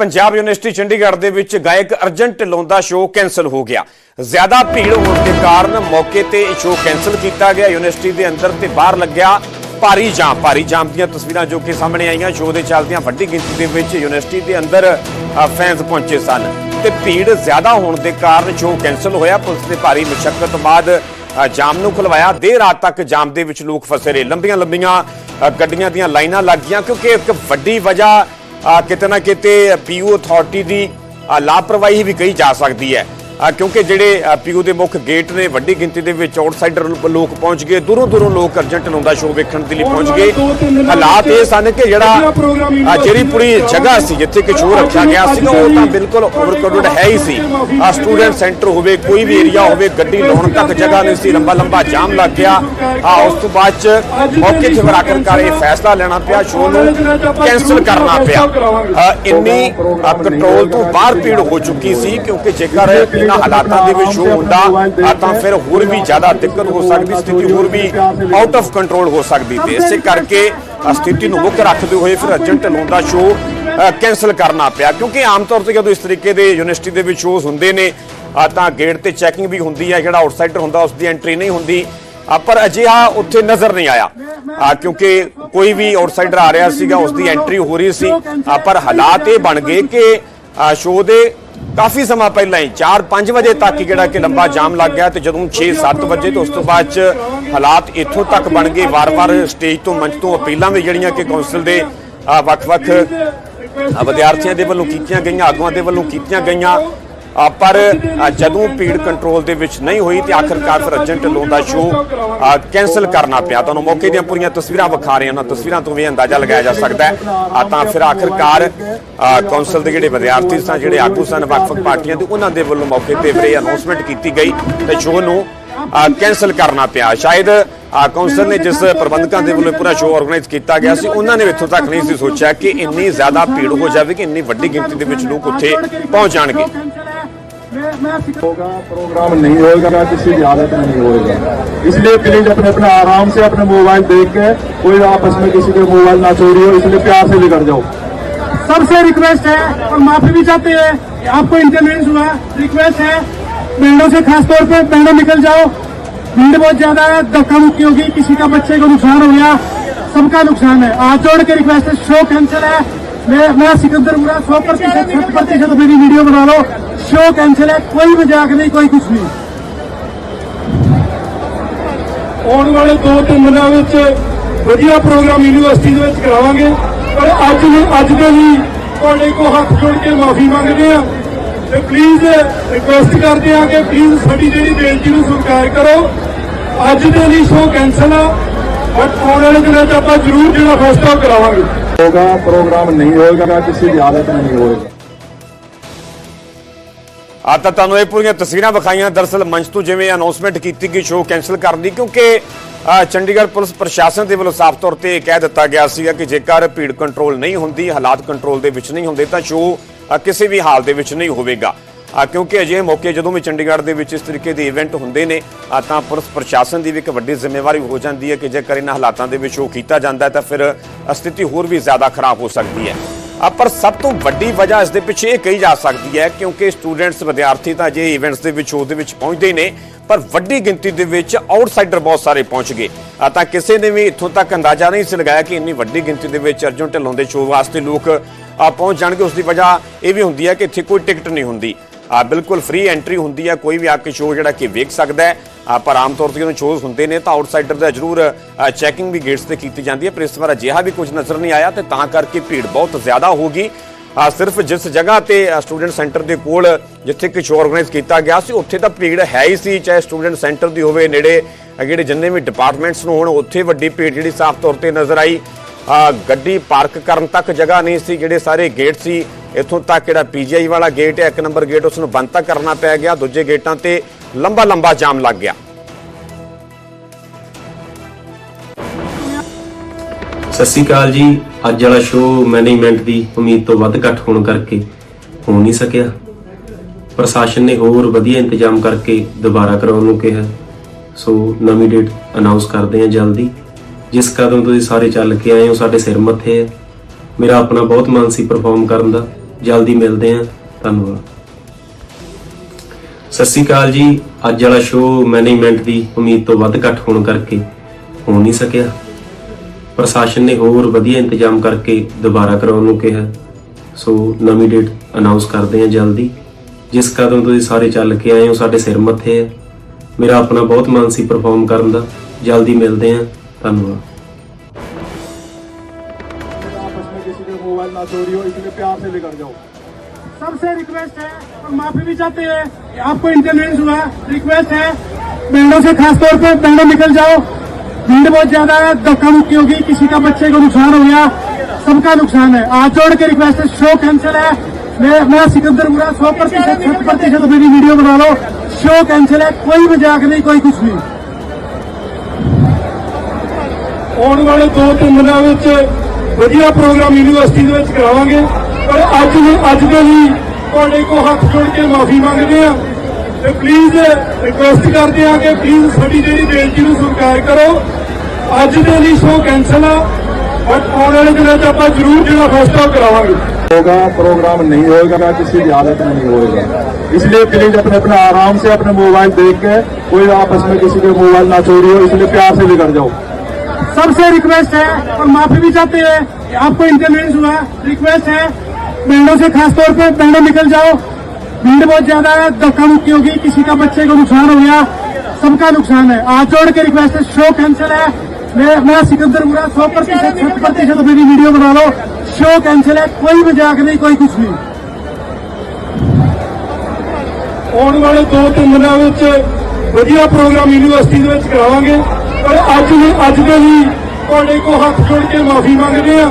Punjab university Chandigarh ਦੇ ਵਿੱਚ ਗਾਇਕ ਅਰਜਨ ਢਿੱਲੋਂ ਦਾ ਸ਼ੋਅ ਕੈਨਸਲ ਹੋ ਗਿਆ। ਜ਼ਿਆਦਾ ਭੀੜ ਹੋਣ ਦੇ ਕਾਰਨ ਮੌਕੇ ਤੇ ਇਹ ਸ਼ੋਅ ਕੈਨਸਲ ਕੀਤਾ ਗਿਆ। ਯੂਨੀਵਰਸਿਟੀ ਦੇ ਅੰਦਰ ਤੇ ਬਾਹਰ ਲੱਗਿਆ ਭਾਰੀ ਜਾਮ। ਭਾਰੀ ਜਾਮ ਦੀਆਂ ਤਸਵੀਰਾਂ ਜੋ ਕਿ ਸਾਹਮਣੇ ਆਈਆਂ। ਸ਼ੋਅ ਦੇ ਚੱਲਦਿਆਂ ਵੱਡੀ ਗਿਣਤੀ ਦੇ ਵਿੱਚ ਯੂਨੀਵਰਸਿਟੀ ਦੇ ਅੰਦਰ ਫੈਨਸ ਪਹੁੰਚੇ ਸਨ ਤੇ ਭੀੜ ਜ਼ਿਆਦਾ ਹੋਣ ਦੇ ਕਾਰਨ ਸ਼ੋਅ ਕੈਨਸਲ ਹੋਇਆ। ਪੁਲਿਸ ਨੇ ਭਾਰੀ ਮੁਸ਼ਕਲ ਤੋਂ ਬਾਅਦ ਜਾਮ ਨੂੰ ਖੁਲਵਾਇਆ। ਦੇਰ ਰਾਤ ਤੱਕ ਜਾਮ ਦੇ ਵਿੱਚ ਲੋਕ ਫਸੇ ਰਹੇ। ਲੰਬੀਆਂ ਲੰਬੀਆਂ ਗੱਡੀਆਂ ਦੀਆਂ ਲਾਈਨਾਂ ਲੱਗ ਗਈਆਂ ਕਿਉਂਕਿ ਇੱਕ ਵੱਡੀ ਵਜ੍ਹਾ ਕਿਤੇ ਨਾ ਕਿਤੇ ਪੀਯੂ ਅਥਾਰਟੀ ਦੀ ਲਾਪਰਵਾਹੀ ਵੀ ਕਹੀ ਜਾ ਸਕਦੀ ਹੈ। ਕਿਉਂਕਿ ਜਿਹੜੇ ਪੀਯੂ ਦੇ ਮੁੱਖ ਗੇਟ ਨੇ ਵੱਡੀ ਗਿਣਤੀ ਦੇ ਵਿੱਚ ਆਊਟਸਾਈਡਰ ਲੋਕ ਪਹੁੰਚ ਗਏ। ਦੂਰੋਂ ਦੂਰੋਂ ਲੋਕ ਅਰਜੈਂਟ ਨੂੰ ਦਾ ਸ਼ੋਅ ਵੇਖਣ ਦੇ ਲਈ ਪਹੁੰਚ ਗਏ। ਹਾਲਾਤ ਇਹ ਸਨ ਕਿ ਜਿਹੜਾ ਜਿਹੜੀ ਪੂਰੀ ਜਗ੍ਹਾ ਸੀ ਜਿੱਥੇ ਕਿ ਸ਼ੋਅ ਰੱਖਿਆ ਗਿਆ ਸੀ ਉਹ ਤਾਂ ਬਿਲਕੁਲ ਓਵਰਕਰਾਊਡਡ ਹੈ ਹੀ ਸੀ। ਆ ਸਟੂਡੈਂਟ ਸੈਂਟਰ ਹੋਵੇ ਕੋਈ ਵੀ ਏਰੀਆ ਹੋਵੇ ਗੱਡੀ ਲਾਉਣ ਤੱਕ ਜਗ੍ਹਾ ਨਹੀਂ ਸੀ ਲੰਬਾ ਲੰਬਾ ਜਾਮ ਲੱਗ ਗਿਆ। ਆ ਉਸ ਤੋਂ ਬਾਅਦ ਚ ਮੌਕੇ ਤੇ ਫਿਰ ਆਖਰਕਾਰ ਇਹ ਫੈਸਲਾ ਲੈਣਾ ਪਿਆ ਸ਼ੋਅ ਨੂੰ ਕੈਨਸਲ ਕਰਨਾ ਪਿਆ। ਇੰਨੀ ਕੰਟਰੋਲ ਤੋਂ ਬਾਹਰ ਭੀੜ ਹੋ ਚੁੱਕੀ ਸੀ ਕਿਉਂਕਿ ਜੇਕਰ ਇਹਨਾਂ ਹਾਲਾਤਾਂ ਦੇ ਵਿੱਚ ਸ਼ੋਅ ਹੁੰਦਾ ਤਾਂ ਫਿਰ ਹੋਰ ਵੀ ਜ਼ਿਆਦਾ ਦਿੱਕਤ ਹੋ ਸਕਦੀ, ਸਥਿਤੀ ਹੋਰ ਵੀ ਆਊਟ ਆਫ ਕੰਟਰੋਲ ਹੋ ਸਕਦੀ ਤੇ ਇਸੇ ਕਰਕੇ ਸਥਿਤੀ ਨੂੰ ਮੁੱਖ ਰੱਖਦੇ ਹੋਏ ਫਿਰ ਅਰਜਨ ਢਿੱਲੋਂ ਦਾ ਸ਼ੋਅ ਕੈਨਸਲ ਕਰਨਾ ਪਿਆ। ਕਿਉਂਕਿ ਆਮ ਤੌਰ ਤੇ ਜਦੋਂ ਇਸ ਤਰੀਕੇ ਦੇ ਯੂਨੀਵਰਸਿਟੀ ਦੇ ਵਿੱਚ ਸ਼ੋਅ ਹੁੰਦੇ ਨੇ ਤਾਂ ਗੇਟ ਤੇ ਚੈਕਿੰਗ ਵੀ ਹੁੰਦੀ ਹੈ, ਜਿਹੜਾ ਆਊਟਸਾਈਡਰ ਹੁੰਦਾ ਉਸ ਦੀ ਐਂਟਰੀ ਨਹੀਂ ਹੁੰਦੀ। ਪਰ ਅਜਿਹਾ ਉੱਥੇ ਨਜ਼ਰ ਨਹੀਂ ਆਇਆ। ਕਿਉਂਕਿ ਕੋਈ ਵੀ ਆਊਟਸਾਈਡਰ ਆ ਰਿਹਾ ਸੀਗਾ ਉਸ ਦੀ ਐਂਟਰੀ ਹੋ ਰਹੀ ਸੀ। ਪਰ ਹਾਲਾਤ ਇਹ ਬਣ ਗਏ ਕਿ ਸ਼ੋਅ ਦੇ ਕਾਫੀ ਸਮਾਂ ਪਹਿਲਾਂ ਹੀ 4-5 ਵਜੇ ਤੱਕ ਜਿਹੜਾ ਕਿ ਲੰਬਾ ਜਾਮ ਲੱਗ ਗਿਆ ਤੇ ਜਦੋਂ 6-7 ਵਜੇ ਤੋਂ ਉਸ ਤੋਂ ਬਾਅਦ ਚ ਹਾਲਾਤ ਇੱਥੋਂ ਤੱਕ ਬਣ ਗਏ। ਵਾਰ-ਵਾਰ ਸਟੇਜ ਤੋਂ ਮੰਚ ਤੋਂ ਅਪੀਲਾਂ ਵੀ ਜਿਹੜੀਆਂ ਕਿ ਕੌਂਸਲ ਦੇ ਵੱਖ-ਵੱਖ ਵਿਦਿਆਰਥੀਆਂ ਦੇ ਵੱਲੋਂ ਕੀਤੀਆਂ ਗਈਆਂ, ਆਗੂਆਂ ਦੇ ਵੱਲੋਂ ਕੀਤੀਆਂ ਗਈਆਂ। ਪਰ ਜਦੋਂ ਭੀੜ ਕੰਟਰੋਲ ਦੇ ਵਿੱਚ ਨਹੀਂ ਹੋਈ ਤੇ ਆਖਰਕਾਰ ਫਿਰ ਅਰਜਨ ਢਿੱਲੋਂ ਦਾ ਸ਼ੋਅ ਕੈਨਸਲ ਕਰਨਾ ਪਿਆ। ਤੁਹਾਨੂੰ ਮੌਕੇ ਦੀਆਂ ਪੂਰੀਆਂ ਤਸਵੀਰਾਂ ਵਿਖਾ ਰਹੇ ਹਾਂ। ਉਹਨਾਂ ਤਸਵੀਰਾਂ ਤੋਂ ਵੀ ਅੰਦਾਜ਼ਾ ਲਗਾਇਆ ਜਾ ਸਕਦਾ ਹੈ। ਤਾਂ ਫਿਰ ਆਖਰਕਾਰ ਕੌਂਸਲ ਦੇ ਜਿਹੜੇ ਵਿਦਿਆਰਥੀ ਸਨ, ਜਿਹੜੇ ਆਗੂ ਸਨ, ਵੱਖ-ਵੱਖ ਪਾਰਟੀਆਂ ਦੇ, ਉਹਨਾਂ ਦੇ ਵੱਲੋਂ ਮੌਕੇ ਤੇ ਫਿਰ ਇਹ ਅਨਾਉਂਸਮੈਂਟ ਕੀਤੀ ਗਈ ਤੇ ਸ਼ੋਅ ਨੂੰ ਕੈਨਸਲ ਕਰਨਾ ਪਿਆ। ਸ਼ਾਇਦ ਕੌਂਸਲ ਨੇ ਜਿਸ ਪ੍ਰਬੰਧਕਾਂ ਦੇ ਵੱਲੋਂ ਪੂਰਾ ਸ਼ੋਅ ਆਰਗੇਨਾਈਜ਼ ਕੀਤਾ ਗਿਆ ਸੀ, ਉਹਨਾਂ ਨੇ ਇੱਥੋਂ ਤੱਕ ਨਹੀਂ ਸੀ ਸੋਚਿਆ ਕਿ ਇੰਨੀ ਜ਼ਿਆਦਾ ਭੀੜ ਹੋ ਜਾਵੇਗੀ, ਇੰਨੀ ਵੱਡੀ ਗਿਣਤੀ ਦੇ ਵਿੱਚ ਲੋਕ ਉੱਥੇ ਪਹੁੰਚ ਜਾਣਗੇ। होगा प्रोग्राम नहीं होगा, किसी की आदत नहीं होगा। इसलिए प्लीज़ अपने अपने आराम से अपने मोबाइल देख के कोई आपस में किसी के मोबाइल ना चोरी हो इसलिए प्यार से बिगड़ जाओ। सबसे रिक्वेस्ट है, और माफ़ी भी चाहते हैं आपको इंटरनेट हुआ। रिक्वेस्ट है बैंडों से खास तौर पे बैंडों निकल जाओ। भीड़ बहुत ज़्यादा है, धक्का मुक्की होगी, किसी का बच्चे को नुकसान हो गया, सबका नुकसान है। हाथ जोड़ के रिक्वेस्ट है शो कैंसिल है। मैं मेरा सिकंदर पूरा सौ प्रतिशत, शत प्रतिशत मेरी वीडियो बना लो। शो कैंसिल है कोई मजाक नहीं कोई कुछ नहीं ਆਉਣ ਵਾਲੇ 2-3 ਦਿਨਾਂ ਵਿੱਚ ਵਧੀਆ ਪ੍ਰੋਗਰਾਮ ਯੂਨੀਵਰਸਿਟੀ ਦੇ ਵਿੱਚ ਕਰਾਵਾਂਗੇ ਪਰ ਅੱਜ ਵੀ ਅੱਜ ਦੇ ਲਈ ਤੁਹਾਡੇ ਕੋ ਹੱਥ ਜੋੜ ਕੇ ਮਾਫੀ ਮੰਗਦੇ ਆ ਤੇ ਪਲੀਜ਼ ਰਿਕੁਐਸਟ ਕਰਦੇ ਆ ਕਿ ਪਲੀਜ਼ ਸਾਡੀ ਜਿਹੜੀ ਬੇਨਤੀ ਨੂੰ ਸਵੀਕਾਰ ਕਰੋ ਅੱਜ ਦੇ ਲਈ ਸ਼ੋਅ ਕੈਂਸਲ ਆ ਬਟ ਆਉਣ ਵਾਲੇ ਦਿਨਾਂ 'ਚ ਆਪਾਂ ਜ਼ਰੂਰ ਜਿਹੜਾ ਫੈਸਲਾ ਉਹ ਕਰਾਵਾਂਗੇ ਹੋਗਾ ਪ੍ਰੋਗਰਾਮ ਨਹੀਂ ਹੋਏਗਾ ਕਿਸੇ ਦੀ ਆਦਤ ਨਹੀਂ ਹੋਏਗਾ ਆ ਤਾਂ ਤੁਹਾਨੂੰ ਇਹ ਪੂਰੀਆਂ ਤਸਵੀਰਾਂ ਵਿਖਾਈਆਂ। ਦਰਸਲ ਮੰਚ ਤੋਂ ਜਿਵੇਂ ਅਨਾਉਂਸਮੈਂਟ ਕੀਤੀ ਗਈ ਸ਼ੋਅ ਕੈਨਸਲ ਕਰਨ ਦੀ ਕਿਉਂਕਿ ਚੰਡੀਗੜ੍ਹ ਪੁਲਿਸ ਪ੍ਰਸ਼ਾਸਨ ਦੇ ਵੱਲੋਂ ਸਾਫ਼ ਤੌਰ ਤੇ ਇਹ ਕਹਿ ਦਿੱਤਾ ਗਿਆ ਸੀਗਾ ਕਿ ਜੇਕਰ ਭੀੜ ਕੰਟਰੋਲ ਨਹੀਂ ਹੁੰਦੀ, ਹਾਲਾਤ ਕੰਟਰੋਲ ਦੇ ਵਿੱਚ ਨਹੀਂ ਹੁੰਦੇ, ਤਾਂ ਸ਼ੋਅ ਕਿਸੇ ਵੀ ਹਾਲ ਦੇ ਵਿੱਚ ਨਹੀਂ ਹੋਵੇਗਾ। ਕਿਉਂਕਿ ਅਜਿਹੇ ਮੌਕੇ ਜਦੋਂ ਵੀ ਚੰਡੀਗੜ੍ਹ ਦੇ ਵਿੱਚ ਇਸ ਤਰੀਕੇ ਦੇ ਇਵੈਂਟ ਹੁੰਦੇ ਨੇ ਤਾਂ ਪੁਲਿਸ ਪ੍ਰਸ਼ਾਸਨ ਦੀ ਵੀ ਇੱਕ ਵੱਡੀ ਜ਼ਿੰਮੇਵਾਰੀ ਹੋ ਜਾਂਦੀ ਹੈ ਕਿ ਜੇਕਰ ਇਹਨਾਂ ਹਾਲਾਤਾਂ ਦੇ ਵਿੱਚ ਸ਼ੋਅ ਕੀਤਾ ਜਾਂਦਾ ਤਾਂ ਫਿਰ ਸਥਿਤੀ ਹੋਰ ਵੀ ਜ਼ਿਆਦਾ ਖਰਾਬ ਹੋ ਸਕਦੀ ਹੈ। ਪਰ ਸਭ ਤੋਂ ਵੱਡੀ ਵਜ੍ਹਾ ਇਸ ਦੇ ਪਿੱਛੇ ਇਹ ਕਹੀ ਜਾ ਸਕਦੀ ਹੈ ਕਿਉਂਕਿ ਸਟੂਡੈਂਟਸ, ਵਿਦਿਆਰਥੀ ਤਾਂ ਜੇ ਇਵੈਂਟਸ ਦੇ ਵਿੱਚ ਸ਼ੋਅ ਦੇ ਵਿੱਚ ਪਹੁੰਚਦੇ ਹੀ ਨੇ, ਪਰ ਵੱਡੀ ਗਿਣਤੀ ਦੇ ਵਿੱਚ ਆਊਟਸਾਈਡਰ ਬਹੁਤ ਸਾਰੇ ਪਹੁੰਚ ਗਏ। ਤਾਂ ਕਿਸੇ ਨੇ ਵੀ ਇੱਥੋਂ ਤੱਕ ਅੰਦਾਜ਼ਾ ਨਹੀਂ ਸੀ ਲਗਾਇਆ ਕਿ ਇੰਨੀ ਵੱਡੀ ਗਿਣਤੀ ਦੇ ਵਿੱਚ ਅਰਜੁਨ ਢਿੱਲੋਂ ਦੇ ਸ਼ੋਅ ਵਾਸਤੇ ਲੋਕ ਪਹੁੰਚ ਜਾਣਗੇ। ਉਸ ਦੀ ਵਜ੍ਹਾ ਇਹ ਵੀ ਹੁੰਦੀ ਹੈ ਕਿ ਇੱਥੇ ਕੋਈ ਟਿਕਟ ਨਹੀਂ ਹੁੰਦੀ। ਆ, ਬਿਲਕੁਲ ਫ੍ਰੀ ਐਂਟਰੀ ਹੁੰਦੀ ਹੈ ਕੋਈ ਵੀ ਆ ਕੇ ਸ਼ੋਅ ਜਿਹੜਾ ਕਿ ਵੇਖ ਸਕਦਾ ਹੈ। ਪਰ ਆਮ ਤੌਰ ਤੇ ਜਦੋਂ ਸ਼ੋਅ ਹੁੰਦੇ ਨੇ, ਤਾਂ ਆਊਟਸਾਈਡਰ ਦਾ ਜ਼ਰੂਰ ਚੈਕਿੰਗ ਵੀ ਗੇਟਸ ਤੇ ਕੀਤੀ ਜਾਂਦੀ ਹੈ। ਪਰ ਇਸ ਵਾਰ ਅਜਿਹਾ ਵੀ ਕੁਝ ਨਜ਼ਰ ਨਹੀਂ ਆਇਆ ਤੇ ਤਾਂ ਕਰਕੇ ਭੀੜ ਬਹੁਤ ਜ਼ਿਆਦਾ ਹੋਗੀ ਆ, ਸਿਰਫ ਜਿਸ ਜਗ੍ਹਾ ਤੇ ਸਟੂਡੈਂਟ ਸੈਂਟਰ ਦੇ ਕੋਲ ਜਿੱਥੇ ਕਿ ਸ਼ੋਅ ਆਰਗੇਨਾਈਜ਼ ਕੀਤਾ ਗਿਆ ਸੀ, ਉੱਥੇ ਤਾਂ ਭੀੜ ਹੈ ਹੀ ਸੀ। ਚਾਹੇ ਸਟੂਡੈਂਟ ਸੈਂਟਰ ਦੀ ਹੋਵੇ, ਨੇੜੇ ਜਿਹੜੇ ਜਿੰਨੇ ਵੀ ਡਿਪਾਰਟਮੈਂਟਸ ਨੂੰ ਹੋਣ ਉੱਥੇ ਵੱਡੀ ਭੀੜ ਜਿਹੜੀ ਸਾਫ਼ ਤੌਰ ਤੇ ਨਜ਼ਰ ਆਈ ਗੱਡੀ ਪਾਰਕ ਕਰਨ ਤੱਕ ਜਗ੍ਹਾ ਨਹੀਂ ਸੀ, ਜਿਹੜੇ ਸਾਰੇ ਗੇਟ ਸੀ, ਇੱਥੋਂ ਤੱਕ ਜਿਹੜਾ ਪੀਜੀਆਈ ਵਾਲਾ ਗੇਟ ਹੈ, ਇੱਕ ਨੰਬਰ ਗੇਟ ਉਸ ਨੂੰ ਬੰਦ ਤੱਕ ਕਰਨਾ ਪੈ ਗਿਆ, ਦੂਜੇ ਗੇਟਾਂ ਤੇ ਲੰਬਾ ਲੰਬਾ ਜਾਮ ਲੱਗ ਗਿਆ। ਸਤਿ ਸ਼੍ਰੀ ਅਕਾਲ ਜੀ। ਅੱਜ ਵਾਲਾ ਸ਼ੋਅ ਮੈਨੇਜਮੈਂਟ ਦੀ ਉਮੀਦ ਤੋਂ ਵੱਧ ਘੱਟ ਹੋਣ ਕਰਕੇ ਹੋ ਨਹੀਂ ਸਕਿਆ। ਪ੍ਰਸ਼ਾਸਨ ਨੇ ਹੋਰ ਵਧੀਆ ਇੰਤਜ਼ਾਮ ਕਰਕੇ ਦੁਬਾਰਾ ਕਰਾਉਣ ਨੂੰ ਕਿਹਾ। ਸੋ ਨਵੀਂ ਡੇਟ ਅਨਾਉਂਸ ਕਰਦੇ ਹਾਂ ਜਲਦੀ। ਜਿਸ ਕਦਮ ਤੁਸੀਂ ਸਾਰੇ ਚੱਲ ਕੇ ਆਏ ਹੋ, ਸਾਡੇ ਸਿਰ ਮੱਥੇ ਹੈ ਮੇਰਾ ਆਪਣਾ ਬਹੁਤ ਮਨ ਸੀ ਪਰਫਾਰਮ ਕਰਨ ਦਾ। ਜਲਦੀ ਮਿਲਦੇ ਹਾਂ। ਧੰਨਵਾਦ। ਸਤਿ ਸ਼੍ਰੀ ਅਕਾਲ ਜੀ। ਅੱਜ ਵਾਲਾ ਸ਼ੋਅ ਮੈਨੇਜਮੈਂਟ ਦੀ ਉਮੀਦ ਤੋਂ ਵੱਧ ਘੱਟ ਹੋਣ ਕਰਕੇ ਹੋ ਨਹੀਂ ਸਕਿਆ। ਪ੍ਰਸ਼ਾਸਨ ਨੇ ਹੋਰ ਵਧੀਆ ਇੰਤਜ਼ਾਮ ਕਰਕੇ ਦੁਬਾਰਾ ਕਰਾਉਣ ਨੂੰ ਕਿਹਾ। ਸੋ ਨਵੀਂ ਡੇਟ ਅਨਾਉਂਸ ਕਰਦੇ ਹਾਂ ਜਲਦੀ। ਜਿਸ ਕਦਮ ਤੁਸੀਂ ਸਾਰੇ ਚੱਲ ਕੇ ਆਏ ਹੋ, ਸਾਡੇ ਸਿਰ ਮੱਥੇ ਹੈ ਮੇਰਾ ਆਪਣਾ ਬਹੁਤ ਮਨ ਸੀ ਪਰਫਾਰਮ ਕਰਨ ਦਾ। ਜਲਦੀ ਮਿਲਦੇ ਹਾਂ। ਧੰਨਵਾਦ आपस में किसी के मोबाइल ना चोरी हो इसलिए प्यार से लेकर जाओ सबसे रिक्वेस्ट है और माफी भी चाहते हैं कि आपको इंटरवेंस हुआ रिक्वेस्ट है बैंडों से खास तौर पे बैंडों निकल जाओ भीड़ बहुत ज्यादा है धक्का मुक्की होगी किसी का बच्चे को नुकसान हो गया सबका नुकसान है आज जोड़ के रिक्वेस्ट है शो कैंसिल है मैं मेरा सिकंदर पूरा सौ प्रतिशत शत प्रतिशत मेरी वीडियो बना लो शो कैंसिल है कोई मजाक नहीं कोई कुछ नहीं ਆਉਣ ਵਾਲੇ 2-3 ਦਿਨਾਂ ਵਿੱਚ ਵਧੀਆ ਪ੍ਰੋਗਰਾਮ ਯੂਨੀਵਰਸਿਟੀ ਦੇ ਵਿੱਚ ਕਰਾਵਾਂਗੇ ਪਰ ਅੱਜ ਅੱਜ ਦੇ ਲਈ ਤੁਹਾਡੇ ਕੋਲ ਹੱਥ ਜੋੜ ਕੇ ਮਾਫੀ ਮੰਗਦੇ ਆ ਤੇ ਪਲੀਜ਼ ਰਿਕੁਐਸਟ ਕਰਦੇ ਆ ਕਿ ਪਲੀਜ਼ ਸਾਡੀ ਜਿਹੜੀ ਬੇਨਤੀ ਨੂੰ ਸਵੀਕਾਰ ਕਰੋ ਅੱਜ ਦੇ ਲਈ ਸ਼ੋਅ ਕੈਂਸਲ ਆ ਬਟ ਆਉਣ ਵਾਲੇ ਦਿਨਾਂ 'ਚ ਆਪਾਂ ਜ਼ਰੂਰ ਜਿਹੜਾ ਫੈਸਲਾ ਉਹ ਕਰਾਵਾਂਗੇ होगा प्रोग्राम नहीं होगा किसी भी हालत में नहीं होगा इसलिए प्लीज अपने अपना आराम से अपने मोबाइल देख के कोई आपस में किसी के मोबाइल ना चोरी हो इसलिए प्यार से लेकर जाओ सबसे रिक्वेस्ट है और माफी भी चाहते हैं कि आपको इंटरवेंस हुआ रिक्वेस्ट है बैंडों से खास तौर पे बैंडों निकल जाओ भीड़ बहुत ज्यादा है धक्का मुक्की होगी किसी का बच्चे को नुकसान हो गया सबका नुकसान है आज जोड़ के रिक्वेस्ट है शो कैंसिल है मैं मेरा सिकंदर पूरा सौ प्रतिशत शत प्रतिशत मेरी वीडियो बना लो शो कैंसिल है कोई मजाक नहीं कोई कुछ नहीं ਆਉਣ ਵਾਲੇ 2-3 ਦਿਨਾਂ ਵਿੱਚ ਵਧੀਆ ਪ੍ਰੋਗਰਾਮ ਯੂਨੀਵਰਸਿਟੀ ਦੇ ਵਿੱਚ ਕਰਾਵਾਂਗੇ ਪਰ ਅੱਜ ਅੱਜ ਦੇ ਲਈ ਤੁਹਾਡੇ ਕੋਲ ਹੱਥ ਜੋੜ ਕੇ ਮਾਫੀ ਮੰਗਦੇ ਆ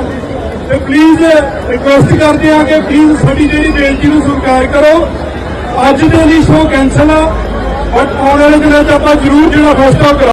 ਤੇ ਪਲੀਜ਼ ਰਿਕੁਐਸਟ ਕਰਦੇ ਆ ਕਿ ਪਲੀਜ਼ ਸਾਡੀ ਜਿਹੜੀ ਬੇਨਤੀ ਨੂੰ ਸਵੀਕਾਰ ਕਰੋ। ਅੱਜ ਦੇ ਲਈ ਸ਼ੋਅ ਕੈਂਸਲ ਆ ਬਟ ਆਉਣ ਵਾਲੇ ਦਿਨਾਂ 'ਚ ਆਪਾਂ ਜ਼ਰੂਰ ਜਿਹੜਾ ਫੈਸਲਾ ਉਹ